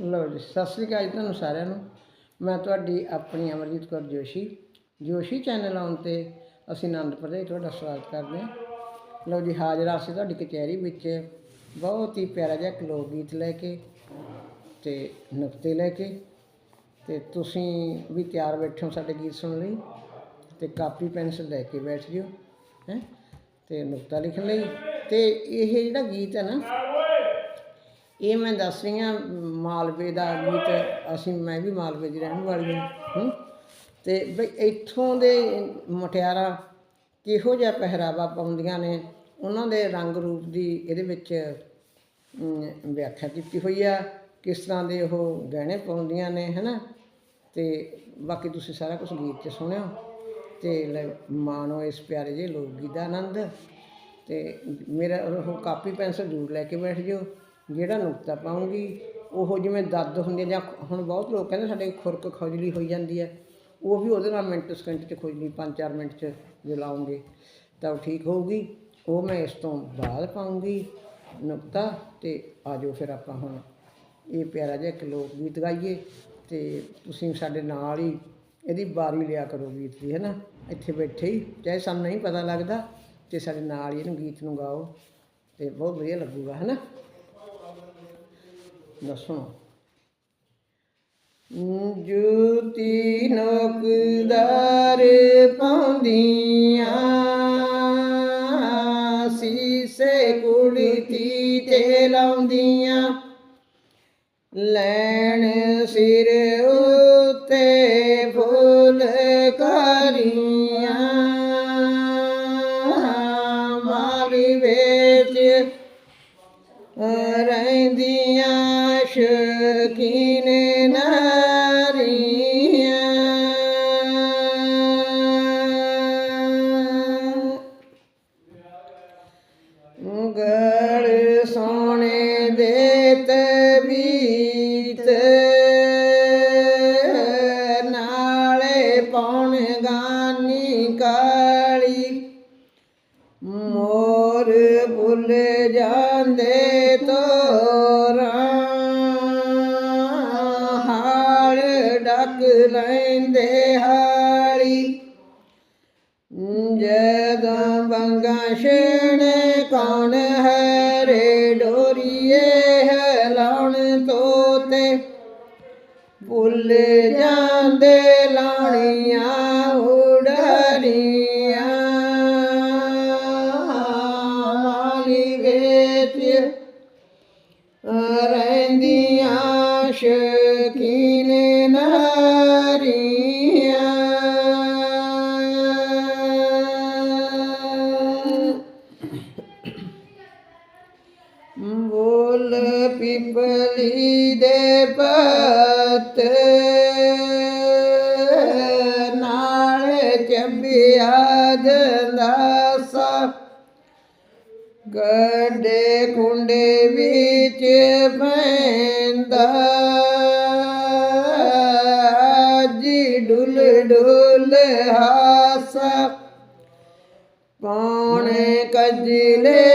ਲਓ ਜੀ, ਸਤਿ ਸ੍ਰੀ ਅਕਾਲ ਜੀ ਤੁਹਾਨੂੰ ਸਾਰਿਆਂ ਨੂੰ। ਮੈਂ ਤੁਹਾਡੀ ਆਪਣੀ ਅਮਰਜੀਤ ਕੌਰ ਜੋਸ਼ੀ। ਜੋਸ਼ੀ ਚੈਨਲ ਆਉਣ ਤੇ ਅਸੀਂ ਆਨੰਦਪੁਰ ਦੇ ਤੁਹਾਡਾ ਸਵਾਗਤ ਕਰਦੇ ਹਾਂ। ਲਓ ਜੀ, ਹਾਜ਼ਰ ਹਾਂ ਅਸੀਂ ਤੁਹਾਡੀ ਕਚਹਿਰੀ ਵਿੱਚ। ਬਹੁਤ ਹੀ ਪਿਆਰਾ ਜਿਹਾ ਲੋਕ ਗੀਤ ਲੈ ਕੇ ਤੇ ਨੁਕਤੇ ਲੈ ਕੇ ਤੇ ਤੁਸੀਂ ਵੀ ਤਿਆਰ ਬੈਠੇ ਹੋ ਸਾਡੇ ਗੀਤ ਸੁਣਨ ਲਈ ਤੇ ਕਾਪੀ ਪੈਨਸਲ ਲੈ ਕੇ ਬੈਠ ਜਿਓ, ਹੈ, ਤੇ ਨੁਕਤਾ ਲਿਖਣ ਲਈ। ਤੇ ਇਹ ਜਿਹੜਾ ਗੀਤ ਹੈ ਨਾ ਇਹ ਮੈਂ ਦੱਸ ਰਹੀ ਹਾਂ, ਮਾਲਵੇ ਦਾ ਗੀਤ, ਅਸੀਂ, ਮੈਂ ਵੀ ਮਾਲਵੇ ਦੀ ਰਹਿਣ ਵਾਲੀ ਹਾਂ, ਹੂੰ। ਤੇ ਬਈ ਇੱਥੋਂ ਦੇ ਮੁਟਿਆਰਾਂ ਕਿਹੋ ਜਿਹਾ ਪਹਿਰਾਵਾ ਪਾਉਂਦੀਆਂ ਨੇ? ਉਹਨਾਂ ਦੇ ਰੰਗ ਰੂਪ ਦੀ ਇਹਦੇ ਵਿੱਚ ਵਿਆਖਿਆ ਕੀਤੀ ਹੋਈ ਆ, ਕਿਸ ਤਰ੍ਹਾਂ ਦੇ ਉਹ ਗਹਿਣੇ ਪਾਉਂਦੀਆਂ ਨੇ, ਹੈਨਾ? ਤੇ ਬਾਕੀ ਤੁਸੀਂ ਸਾਰਾ ਕੁਝ ਗੀਤ 'ਚ ਸੁਣਿਓ ਤੇ ਲੈ, ਮਾਣੋ ਇਸ ਪਿਆਰੇ ਜਿਹੇ ਲੋਕ ਗੀਤ ਦਾ ਆਨੰਦ ਤੇ ਮੇਰਾ ਉਹ ਕਾਪੀ ਪੈਨਸਲ ਜ਼ਰੂਰ ਲੈ ਕੇ ਬੈਠ ਜਿਓ। ਜਿਹੜਾ ਨੁਕਤਾ ਪਾਉਂਗੀ, ਉਹ ਜਿਵੇਂ ਦਰਦ ਹੁੰਦੀ ਜਾਂ ਹੁਣ ਬਹੁਤ ਲੋਕ ਕਹਿੰਦੇ ਸਾਡੇ ਖੁਰਕ ਖਜਲੀ ਹੋਈ ਜਾਂਦੀ ਹੈ। ਉਹ ਵੀ ਉਹਦੇ ਨਾਲ ਮਿੰਟ ਸਕਿੰਟ 'ਚ ਖੁਜਲੀ 5-4 ਮਿੰਟ 'ਚ ਜੇ ਲਾਉਂਗੇ, ਤਾਂ ਉਹ ਠੀਕ ਹੋਊਗੀ। ਉਹ ਮੈਂ ਇਸ ਤੋਂ ਬਾਅਦ ਪਾਉਂਗੀ ਨੁਕਤਾ ਤੇ ਆਜੋ ਫਿਰ ਆਪਾਂ ਹੁਣ ਇਹ ਪਿਆਰਾ ਜਿਹਾ ਇੱਕ ਲੋਕ ਗੀਤ ਗਾਈਏ ਤੇ ਤੁਸੀਂ ਸਾਡੇ ਨਾਲ ਹੀ ਇਹਦੀ ਬਾਰੀ ਲਿਆ ਕਰੋ ਗੀਤ ਦੀ ਹੈ ਨਾ ਇੱਥੇ ਬੈਠੇ ਹੀ, ਚਾਹੇ ਸਾਨੂੰ ਨਹੀਂ ਪਤਾ ਲੱਗਦਾ, ਤੇ ਸਾਡੇ ਨਾਲ ਹੀ ਇਹਨੂੰ ਗੀਤ ਨੂੰ ਗਾਓ ਤੇ ਬਹੁਤ ਵਧੀਆ ਲੱਗੂਗਾ ਹੈ ਨਾ ਦੱਸੋ ਜੁਤੀ ਨੋਕਦਾਰ ਪਾਉਂਦੀਆਂ ਸੀਸੇ ਕੁੜਤੀ ਤੇ ਲਾਉਂਦੀਆਂ ਲੈਣ ਸਿਰ ਤੋਰਾਂ ਹਾਲ ਡੱਕ ਲੈਂਦੇ ਹਾਲੀ ਜਦੋਂ ਬੰਗਾਂ ਛੇਣੇ ਕੌਣ ਹੈ ਰੇ? ਡੋਰੀਏ ਹੈ ਤੋਤੇ। ਭੁੱਲ ਜਾਂਦੇ ਲਾਉਣੀਆਂ ਬੋਲ ਪਿਪਲੀ ਦੇ ਪੱਤ, ਨਾਲ ਚੱਬਿਆ ਜੰਦਾਸਾ। ਗੱਡੇ ਕੁੰਡੇ ਵਿੱਚ ਪੈਂਦਾ ਜੀ ਡੁੱਲ ਡੁੱਲ ਹਾਸਾ। ਪੌਣੇ ਕਜਲੇ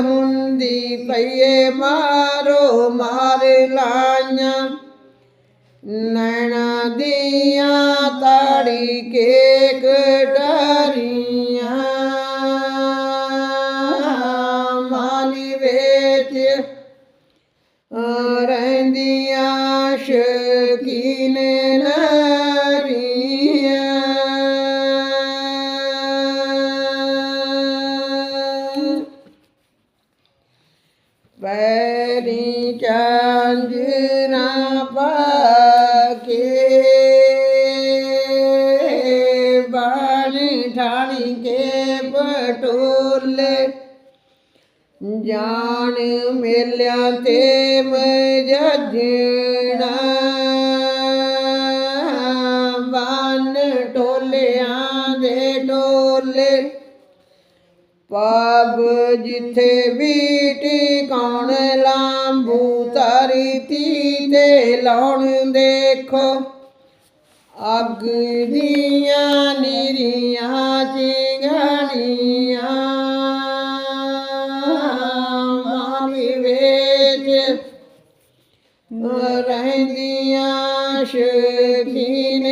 ਹੁੰਦੀ ਪਈਏ ਮਾਰੋ ਮਾਰ चांद ना पाके बाणी ठाणी के पटोल जान मिल्या ते मजणा बान टोले ਪਬ ਜਿੱਥੇ ਵੀ ਟਿਕਾਉਣ ਲਾਂਬੂ ਧਰਤੀ ਤੇ ਲਾਉਣ ਦੇਖੋ। ਅੱਗ ਦੀਆਂ ਨਿਰੀਆਂ, ਚਿੰਗਣੀਆਂ ਮਾਮੀ ਵੇਚ ਰਹਿੰਦੀਆਂ, ਸ਼ਕੀਨ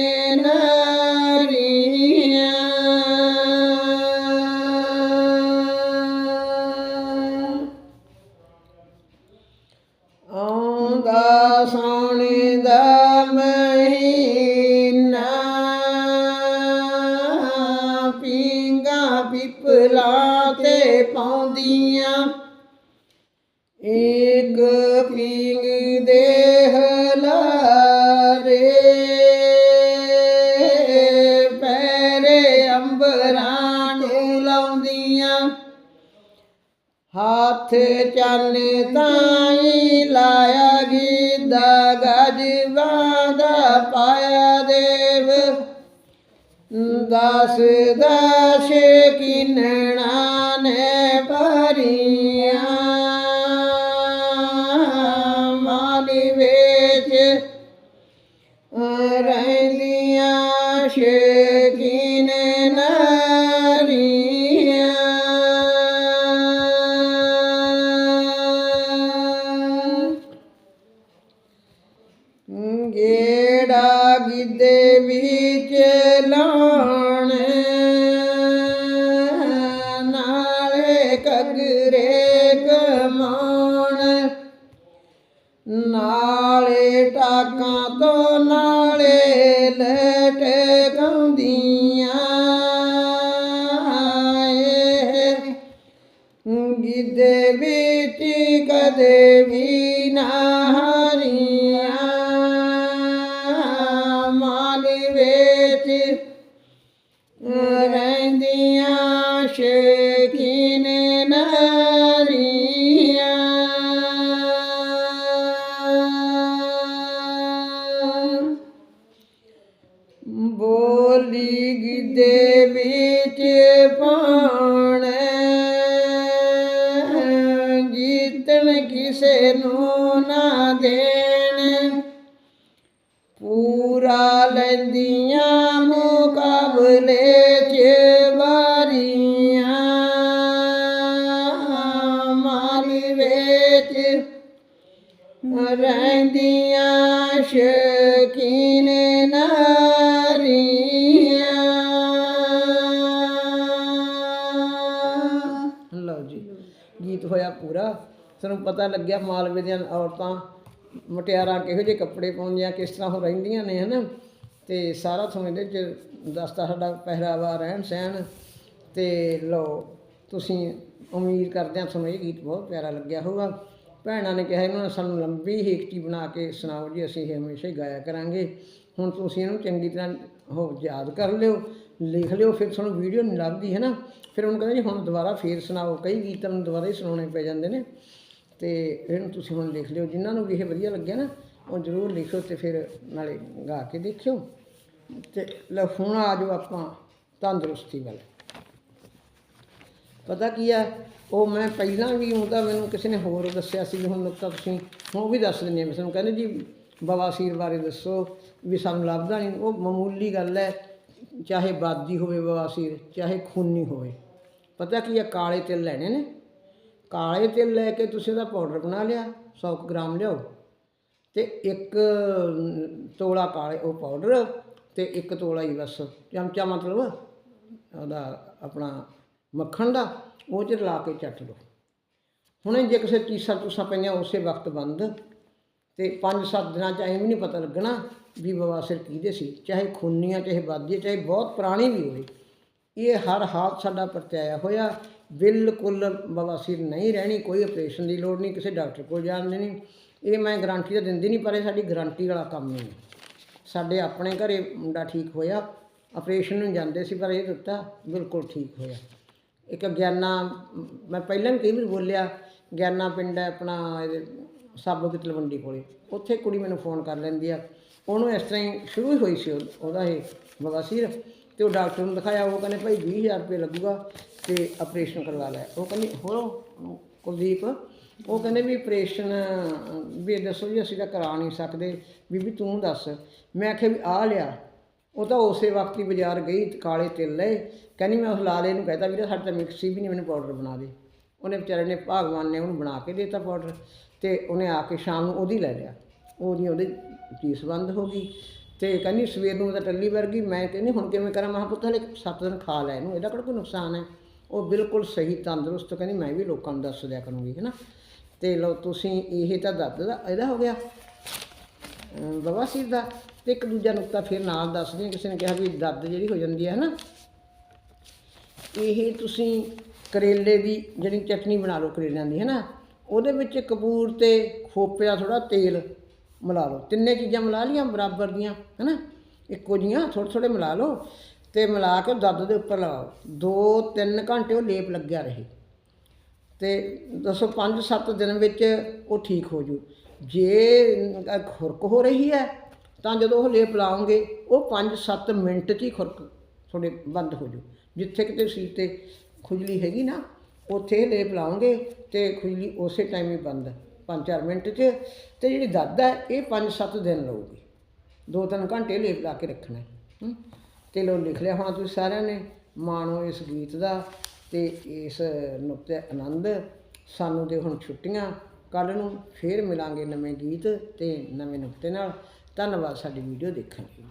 ਹੱਥ ਚੰਨ ਤਾਈ ਲਾਇਆ ਗੀਦਾ, ਗਜਵਾ ਦਾ ਪਾਇਆ ਦੇਵ। ਦਸ ਦਸ ਕਿਨਣਾ ਨੇ ਭਰੀਆਂ। ਮਾਲੀ ਵਿੱਚ ਕਦੇ ਵੀ ਨਾ ਹਾਰੀਆਂ ਮਾਲ ਵਿੱਚ ਰਹਿੰਦੀਆਂ ਰਹਿੰਦੀਆਂ ਸ਼ਕੀਨ ਨਾਰੀਆਂ। ਲਓ ਜੀ, ਗੀਤ ਹੋਇਆ ਪੂਰਾ। ਸਾਨੂੰ ਪਤਾ ਲੱਗਿਆ ਮਾਲਵੇ ਦੀਆਂ ਔਰਤਾਂ ਮਟਿਆਰਾਂ ਕਿਹੋ ਜਿਹੇ ਕੱਪੜੇ ਪਾਉਂਦੀਆਂ, ਕਿਸ ਤਰ੍ਹਾਂ ਉਹ ਰਹਿੰਦੀਆਂ ਨੇ, ਹਨਾ? ਤੇ ਸਾਰਾ ਤੁਹਾਨੂੰ ਇਹਦੇ ਚ ਦੱਸਦਾ ਸਾਡਾ ਪਹਿਰਾਵਾ, ਰਹਿਣ ਸਹਿਣ। ਤੇ ਲਓ, ਤੁਸੀਂ ਉਮੀਦ ਕਰਦੇ ਹਾਂ ਤੁਹਾਨੂੰ ਇਹ ਗੀਤ ਬਹੁਤ ਪਿਆਰਾ ਲੱਗਿਆ ਹੋਊਗਾ। ਭੈਣਾਂ ਨੇ ਕਿਹਾ ਇਹਨਾਂ ਨੇ ਸਾਨੂੰ ਲੰਬੀ ਹੇਕਟੀ ਬਣਾ ਕੇ ਸੁਣਾਓ ਜੀ, ਅਸੀਂ ਇਹ ਹਮੇਸ਼ਾ ਹੀ ਗਾਇਆ ਕਰਾਂਗੇ। ਹੁਣ ਤੁਸੀਂ ਇਹਨੂੰ ਚੰਗੀ ਤਰ੍ਹਾਂ ਉਹ ਯਾਦ ਕਰ ਲਿਓ, ਲਿਖ ਲਿਓ, ਫਿਰ ਤੁਹਾਨੂੰ ਵੀਡੀਓ ਨਹੀਂ ਲੱਭਦੀ, ਹੈ ਨਾ? ਫਿਰ ਉਹਨੂੰ ਕਹਿੰਦੇ ਜੀ, ਹੁਣ ਦੁਬਾਰਾ ਫੇਰ ਸੁਣਾਓ, ਕਈ ਗੀਤਾਂ ਨੂੰ ਦੁਬਾਰਾ ਹੀ ਸੁਣਾਉਣੇ ਪੈ ਜਾਂਦੇ ਨੇ। ਤੇ ਇਹਨੂੰ ਤੁਸੀਂ ਹੁਣ ਲਿਖ ਲਿਓ, ਜਿਨ੍ਹਾਂ ਨੂੰ ਵੀ ਇਹ ਵਧੀਆ ਲੱਗਿਆ ਨਾ, ਉਹ ਜ਼ਰੂਰ ਲਿਖੋ ਤੇ ਫਿਰ ਨਾਲੇ ਗਾ ਕੇ ਦੇਖਿਓ। ਤੇ ਲਓ, ਹੁਣ ਆ ਜਾਓ ਆਪਾਂ ਤੰਦਰੁਸਤੀ ਵੱਲ। ਪਤਾ ਕੀ ਆ? ਉਹ ਮੈਂ ਪਹਿਲਾਂ ਵੀ ਉਹਦਾ ਮੈਨੂੰ ਕਿਸੇ ਨੇ ਹੋਰ ਦੱਸਿਆ ਸੀ ਵੀ ਹੁਣ ਨੁਕਤਾ ਤੁਸੀਂ ਹੁਣ ਉਹ ਵੀ ਦੱਸ ਦਿੰਦੇ ਆ ਮੈਨੂੰ ਕਹਿੰਦੇ ਜੀ ਬਵਾਸੀਰ ਬਾਰੇ ਦੱਸੋ ਵੀ ਸਾਨੂੰ ਲੱਭਦਾ ਨਹੀਂ, ਉਹ ਮਾਮੂਲੀ ਗੱਲ ਹੈ, ਚਾਹੇ ਬਾਦੀ ਹੋਵੇ ਬਵਾਸੀਰ ਚਾਹੇ ਖੂਨੀ ਹੋਵੇ। ਪਤਾ ਕੀ ਆ ਕਾਲੇ ਤਿਲ ਲੈਣੇ ਨੇ। ਕਾਲੇ ਤਿਲ ਲੈ ਕੇ ਤੁਸੀਂ ਉਹਦਾ ਪਾਊਡਰ ਬਣਾ ਲਿਆ 100 ਗ੍ਰਾਮ ਲਿਆਓ। ਤੇ ਇੱਕ ਤੋਲਾ ਕਾਲੇ ਉਹ ਪਾਊਡਰ ਤੇ ਇੱਕ ਤੋਲਾ ਹੀ ਬਸ। ਚਮਚਾ ਮਤਲਬ ਉਹਦਾ ਆਪਣਾ ਮੱਖਣ ਦਾ, ਉਹ ਚ ਰਲਾ ਕੇ ਚੱਟ ਲਓ ਹੁਣੇ ਜੇ ਕਿਸੇ ਚੀਸਾਂ ਚੂਸਾਂ ਪਈਆਂ, ਉਸੇ ਵਕਤ ਬੰਦ। ਤੇ 5-7 ਦਿਨਾਂ ਚ ਐਵੇਂ ਨਹੀਂ ਪਤਾ ਲੱਗਣਾ ਵੀ ਬਵਾਸੀਰ ਕਿਹਦੇ ਸੀ। ਚਾਹੇ ਖੂਨੀਆਂ, ਚਾਹੇ ਬਾਦੀ ਚਾਹੇ ਬਹੁਤ ਪੁਰਾਣੀ ਵੀ ਹੋਵੇ। ਇਹ ਹਰ ਹਾਲਤ ਸਾਡਾ ਪਰਤਿਆਇਆ ਹੋਇਆ। ਬਿਲਕੁਲ ਬਵਾਸੀਰ ਨਹੀਂ ਰਹਿਣੀ, ਕੋਈ ਆਪਰੇਸ਼ਨ ਦੀ ਲੋੜ ਨਹੀਂ, ਕਿਸੇ ਡਾਕਟਰ ਕੋਲ ਜਾਣ ਦੀ ਨਹੀਂ। ਇਹ ਮੈਂ ਗਾਰੰਟੀ ਤਾਂ ਦਿੰਦੀ ਨਹੀਂ, ਪਰ ਇਹ ਸਾਡੀ ਗਾਰੰਟੀ ਵਾਲਾ ਕੰਮ ਨਹੀਂ ਸਾਡੇ ਆਪਣੇ ਘਰੇ ਮੁੰਡਾ ਠੀਕ ਹੋਇਆ, ਆਪਰੇਸ਼ਨ ਨੂੰ ਜਾਂਦੇ ਸੀ, ਪਰ ਇਹ ਦਿੱਤਾ, ਬਿਲਕੁਲ ਠੀਕ ਹੋਇਆ। ਇੱਕ ਗਿਆਨਾ, ਮੈਂ ਪਹਿਲਾਂ ਵੀ ਕਈ ਵਾਰ ਬੋਲਿਆ, ਗਿਆਨਾ ਪਿੰਡ ਹੈ ਆਪਣਾ ਇਹਦੇ ਸਾਬੋ ਕੀ ਤਲਵੰਡੀ ਕੋਲੇ, ਉੱਥੇ ਕੁੜੀ ਮੈਨੂੰ ਫੋਨ ਕਰ ਲੈਂਦੀ ਆ। ਉਹਨੂੰ ਇਸ ਤਰ੍ਹਾਂ ਹੀ ਸ਼ੁਰੂ ਹੀ ਹੋਈ ਸੀ ਉਹ- ਉਹਦਾ ਇਹ ਬਵਾਸੀਰ ਤੇ ਉਹ ਡਾਕਟਰ ਨੂੰ ਦਿਖਾਇਆ, ਉਹ ਕਹਿੰਦੇ ਭਾਈ 20000 ਰੁਪਏ ਲੱਗੂਗਾ ਤੇ ਆਪਰੇਸ਼ਨ ਕਰਵਾ ਲੈ। ਉਹ ਕਹਿੰਦੀ, ਹੋਰ ਕੁਲਦੀਪ, ਉਹ ਕਹਿੰਦੇ ਵੀ ਆਪਰੇਸ਼ਨ ਵੀ ਦੱਸੋ ਜੀ ਅਸੀਂ ਤਾਂ ਕਰਾ ਨਹੀਂ ਸਕਦੇ, ਬੀਬੀ ਤੂੰ ਦੱਸ। ਮੈਂ ਆਖਿਆ ਵੀ ਆ ਲਿਆ। ਉਹ ਤਾਂ ਉਸੇ ਵਕਤ ਹੀ ਬਾਜ਼ਾਰ ਗਈ, ਕਾਲੇ ਤਿਲ ਲਏ। ਕਹਿੰਦੀ, ਮੈਂ ਉਸ ਲਾਲੇ ਨੂੰ ਕਹਿਤਾ, ਵੀਰੇ, ਸਾਡੇ ਤਾਂ ਮਿਕਸੀ ਵੀ ਨਹੀਂ, ਮੈਨੂੰ ਪਾਊਡਰ ਬਣਾ ਦੇ। ਉਹਨੇ ਵਿਚਾਰੇ ਨੇ ਭਗਵਾਨ ਨੇ ਉਹਨੂੰ ਬਣਾ ਕੇ ਦਿੱਤਾ ਪਾਊਡਰ ਤੇ ਉਹਨੇ ਆ ਕੇ ਸ਼ਾਮ ਨੂੰ ਉਹਦੀ ਲੈ ਲਿਆ। ਉਹਦੀ ਉਹਦੀ ਫੀਸ ਬੰਦ ਹੋ ਗਈ ਤੇ ਕਹਿੰਦੀ, ਸਵੇਰ ਨੂੰ ਤਾਂ ਟੱਲੀ ਵਰਗੀ, ਮੈਂ ਕਹਿੰਦੀ, ਹੁਣ ਕਿਵੇਂ ਕਰਾਂ? ਮਹਾਂ ਪੁੱਤ, ਹਲੇ 7 ਦਿਨ ਖਾ ਲੈ ਇਹਨੂੰ, ਇਹਦਾ ਕਿਹੜਾ ਕੋਈ ਨੁਕਸਾਨ ਹੈ? ਉਹ ਬਿਲਕੁਲ ਸਹੀ, ਤੰਦਰੁਸਤ, ਕਹਿੰਦੀ, ਮੈਂ ਵੀ ਲੋਕਾਂ ਨੂੰ ਦੱਸ ਦਿਆ ਕਰੂੰਗੀ, ਹੈਨਾ? ਤੇ ਲਓ, ਤੁਸੀਂ ਇਹ ਤਾਂ ਦੱਦ ਦਾ ਇਹਦਾ ਹੋ ਗਿਆ। ਬਵਾਸੀਰ ਦਾ ਤੇ ਇੱਕ ਦੂਜਾ ਨੁਕਤਾ ਫਿਰ ਨਾਲ ਦੱਸਦੇ ਹਾਂ ਕਿਸੇ ਨੇ ਕਿਹਾ ਵੀ ਦਰਦ ਜਿਹੜੀ ਹੋ ਜਾਂਦੀ ਹੈ ਨਾ ਇਹ ਤੁਸੀਂ ਕਰੇਲੇ ਦੀ ਜਿਹੜੀ ਚਟਨੀ ਬਣਾ ਲਓ ਕਰੇਲਿਆਂ ਦੀ ਹੈ ਨਾ ਉਹਦੇ ਵਿੱਚ ਕਪੂਰ ਤੇ ਦਾ ਥੋੜਾ ਤੇਲ ਮਿਲਾ ਲਓ। ਤਿੰਨੇ ਚੀਜ਼ਾਂ ਮਿਲਾ ਲੀਆਂ ਬਰਾਬਰ ਦੀਆਂ ਹੈ ਨਾ ਇੱਕੋ ਜੀਆਂ ਥੋੜ੍ਹੇ ਥੋੜ੍ਹੇ ਮਿਲਾ ਲਓ ਤੇ ਮਿਲਾ ਕੇ ਦਰਦ ਦੇ ਉੱਪਰ ਲਗਾਓ 2-3 ਘੰਟੇ ਉਹ ਲੇਪ ਲੱਗਿਆ ਰਹੇ। ਤੇ ਦੱਸੋ 5-7 ਦਿਨ ਵਿੱਚ ਉਹ ਠੀਕ ਹੋ ਜੂ। ਜੇ ਖੁਰਕ ਹੋ ਰਹੀ ਹੈ ਤਾਂ ਜਦੋਂ ਉਹ ਲੇਪ ਲਾਓਗੇ ਉਹ 5-7 ਮਿੰਟ 'ਚ ਹੀ ਖੁਰਕ ਤੁਹਾਡੇ ਬੰਦ ਹੋ ਜੂ। ਜਿੱਥੇ ਕਿਤੇ ਸੀ ਤੇ ਖੁਜਲੀ ਹੈਗੀ ਨਾ ਉੱਥੇ ਇਹ ਲੇਪ ਲਾਓਗੇ ਤੇ ਖੁਜਲੀ ਉਸੇ ਟਾਈਮ ਹੀ ਬੰਦ। 5-4 ਮਿੰਟ 'ਚ ਤੇ ਜਿਹੜੀ ਦਰਦ ਹੈ ਇਹ 5-7 ਦਿਨ ਲਊਗੀ। ਦੋ ਤਿੰਨ ਘੰਟੇ ਲੇਪ ਲਾ ਕੇ ਰੱਖਣਾ ਹੈ, ਹਮ। ਤੇ ਲੋ ਲਿਖ ਲਿਆ ਹੋਣਾ ਤੁਸੀਂ ਸਾਰਿਆਂ ਨੇ ਮਾਣੋ ਇਸ ਗੀਤ ਦਾ ਤੇ ਇਸ ਨੁਕਤੇ ਆਨੰਦ ਸਾਨੂੰ ਦੇ ਹੁਣ ਛੁੱਟੀਆਂ ਕੱਲ ਨੂੰ ਫੇਰ ਮਿਲਾਂਗੇ ਨਵੇਂ ਗੀਤ ਤੇ ਨਵੇਂ ਨੁਕਤੇ ਨਾਲ। ਧੰਨਵਾਦ, ਸਾਡੀ ਵੀਡੀਓ ਦੇਖਣ ਲਈ।